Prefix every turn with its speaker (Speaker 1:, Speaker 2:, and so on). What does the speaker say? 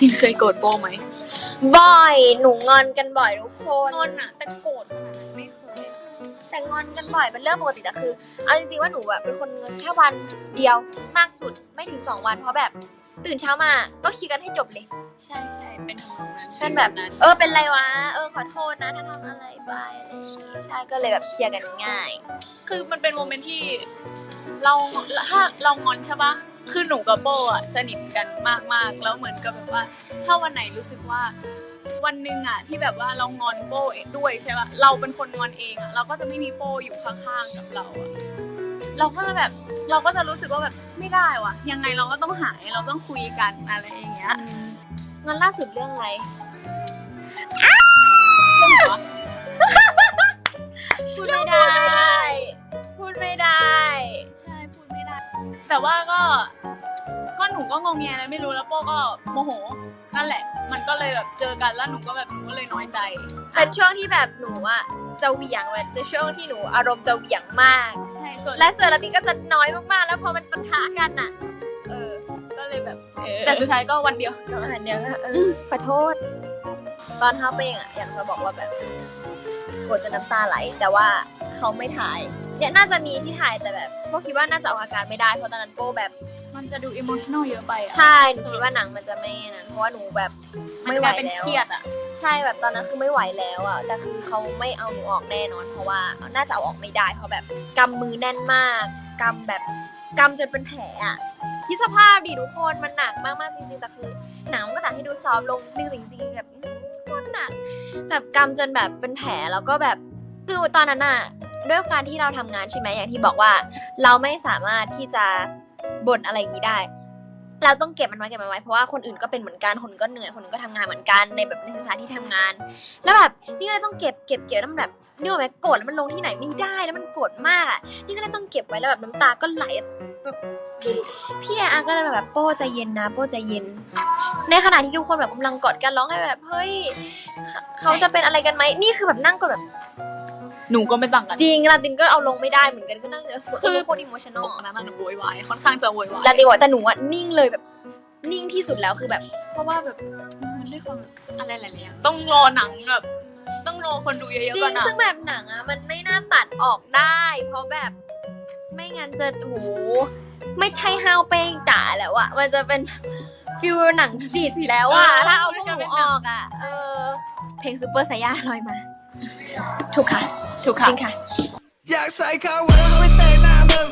Speaker 1: ตินเคยโกรธโบไหม
Speaker 2: บ่อย หนูงอนกันบ่อยทุกคน
Speaker 1: งอนอะแต่โกรธขนาดนั้นไม่เคย
Speaker 2: แต่งอนกันบ่อยเป็นเรื่องปกติแต่คือเอาจริงๆว่าหนูแบบเป็นคนงอนแค่วันเดียวมากสุดไม่ถึงสองวันเพราะแบบ ตื่นเช้ามาก็เคลียร์กันให้จบเลย
Speaker 1: ใช่ใช่เป็นทำนองนั้น
Speaker 2: เป็นแบบ
Speaker 1: นั้น
Speaker 2: เออเป็นไรวะเออขอโทษนะถ้าทำอะไรไปอะไรอย่างงี้ใช่ก็เลยแบบเคลียร์กันง่าย
Speaker 1: คือมันเป็นโมเมนต์ที่เราถ้าเรางอนใช่ปะ คือหนูกับโบอะสนิทกันมากๆ แล้วเหมือนกับแบบว่า ถ้าวันไหนรู้สึกว่า วันหนึ่งอะที่แบบว่าเรางอนโบเองด้วยใช่ปะเราเป็นคนงอนเองอะเราก็จะไม่มีโบอยู่ข้างๆกับเราอะเราก็จะแบบเราก็จะรู้สึกว่าแบบไม่ได้ว่ะ ยังไงเราก็ต้องหายเราต้องคุยกันอะไรอย่างเงี้ย
Speaker 2: ๆงอนล่าสุดเรื่องอะไร
Speaker 1: เรื่องหัว
Speaker 2: พู
Speaker 1: แต่ว่าก็ก็หนูก็งงแงอะไรไม่รู้แล้วโป้ก็โมโหนั่นแหละ มันก็เลยแบบเจอกันแล้วหนูก็แบบหนูก็เลยน้อยใจ
Speaker 2: เป็นช่วงที่แบบหนูอะจะเหวี่ยงแบบจะช่วงที่หนูอารมณ์จะเหวี่ยงมาก
Speaker 1: ใช่ส่วน
Speaker 2: และเสือลาตินก็จะน้อยมากๆ แล้วพอมันปะทะกันอะ
Speaker 1: เออ ก็เลยแบบ
Speaker 2: แต่
Speaker 1: แต่สุดท้ายก็วันเดียว
Speaker 2: อาหารเดียวก็เออขอโทษ ตอนเขาไปเองอะอยากจะบอกว่าแบบกดจนน้ำตาไหล แต่ว่าเขาไม่ถ่าย เนี่ยน่าจะมีที่ถ่ายแต่แบบโป้คิดว่าน่าจะออกอาการไม่ได้เพราะตอนนั้นโป้แบบ
Speaker 1: มันจะดูอิโมชั่นอลเยอะไปอะ
Speaker 2: ใช่หนูคิดว่าหนังมันจะไม่นั้นเพราะว่าหนูแบบ
Speaker 1: มัน
Speaker 2: ไม่ไห
Speaker 1: ก
Speaker 2: ว
Speaker 1: ลายเป็น
Speaker 2: แล้ว
Speaker 1: เครียดอะ
Speaker 2: ใช่แบบตอนนั้นคือไม่ไหวแล้วอะแต่คือเขาไม่เอาหนูออกแน่นอน เพราะว่าน่าจะเอาออกไม่ได้เพราะแบบกำมือแน่นมากกำแบบกำจนเป็นแผลอะคิดสภาพดิทุกคนมันหนักมากๆจริงๆแต่คือหนังมันก็ตัดให้ดูซอฟต์ลงนึงจริงๆแบบอื้อโคตรหนักแบบกำจนแบบเป็นแผลแล้วก็แบบคือตอนนั้นอะ ด้วยการที่เราทำงานใช่ไหมอย่างที่บอกว่า เราไม่สามารถที่จะบ่นอะไรอย่างนี้ได้ เราต้องเก็บมันไว้เก็บมันไว้เพราะว่าคนอื่นก็เป็นเหมือนกันคนก็เหนื่อยคนก็ทำงานเหมือนกันในแบบในสถานที่ทำงาน แล้วแบบนี่ก็เลยต้องเก็บเก็บเก็บแล้วมันแบบเนี่ยไหมโกรธแล้วมันลงที่ไหนไม่ได้แล้วมันโกรธมากอะนี่ก็เลยต้องเก็บไว้แล้วแบบน้ำตาก็ไหลแบบพี่พี่อาก็เลยแบบโป้ใจเย็นนะ โป้ใจเย็น ในขณะที่ทุกคนแบบกำลังกอดกันร้องไห้แบบเฮ้ยเขาจะเป็นอะไรกันไหมนี่คือแบบนั่งกอดแบบ
Speaker 1: หนูก็ไม่ต่างกัน
Speaker 2: จริงลาตินก็เอาลงไม่ได้เหมือนกันก็นั่ง
Speaker 1: คื
Speaker 2: คืออโคตรอิโมชั่น
Speaker 1: ต
Speaker 2: อล
Speaker 1: อนนั้นอะหนูโวยวายค่อนข้างจะโวยวาย
Speaker 2: ลาตินบอกแต่หนูอะนิ่งเลยแบบนิ่งที่สุดแล้วคือแบบ
Speaker 1: เพราะว่าแบบมันด้วยความอะไรหลายๆอย่างต้องรอหนังแบบต้องรอคนดูเย
Speaker 2: จริ
Speaker 1: อะๆก่อน
Speaker 2: ง
Speaker 1: นะ
Speaker 2: ซึ่งแบบหนังอะมันไม่น่าตัดออกได้ เพราะแบบไม่งั้นจะโหไม่ใช่ห้าวเป้งจ๋าแล้วอะมันจะเป็นฟิวหนังจีดแล้วอะถ้าเอาพวกหนูออกอะเออเพลงซูเปอร์ไซย่าลอยมา ถูกค่ะ
Speaker 1: ถูกค่ะ
Speaker 2: จริงค่ะ
Speaker 3: อยากใส่คาเวลก็ไปเตะหน้ามึง